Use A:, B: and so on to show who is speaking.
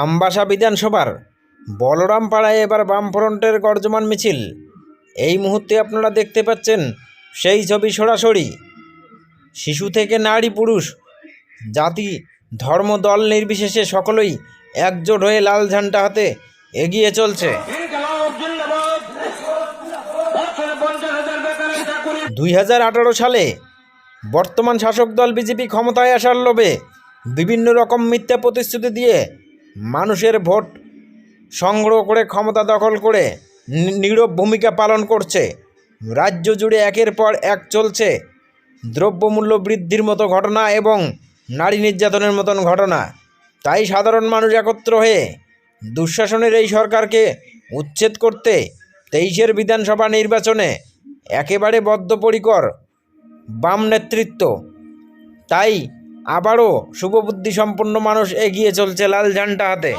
A: আমবাসা বিধানসভার বলরাম পাড়ায় এবার বামফ্রন্টের গর্জমান মিছিল। এই মুহূর্তে আপনারা দেখতে পাচ্ছেন সেই ছবি সরাসরি। শিশু থেকে নারী পুরুষ জাতি ধর্ম দল নির্বিশেষে সকলেই একজোট হয়ে লাল ঝান্ডা হাতে এগিয়ে চলছে। দুই সালে বর্তমান শাসক দল বিজেপি ক্ষমতায় আসার লোভে বিভিন্ন রকম মিথ্যা প্রতিশ্রুতি দিয়ে মানুষের ভোট সংগ্রহ করে ক্ষমতা দখল করে নীরব ভূমিকা পালন করছে। রাজ্য জুড়ে একের পর এক চলছে দ্রব্যমূল্য বৃদ্ধির মতো ঘটনা এবং নারী নির্যাতনের মতন ঘটনা। তাই সাধারণ মানুষ একত্র হয়ে দুঃশাসনের এই সরকারকে উচ্ছেদ করতে তেইশের বিধানসভা নির্বাচনে একেবারে বদ্ধপরিকর বাম নেতৃত্ব। তাই আবারও শুভবুদ্ধি সম্পন্ন মানুষ এগিয়ে চলছে লাল ঝান্ডা হাতে।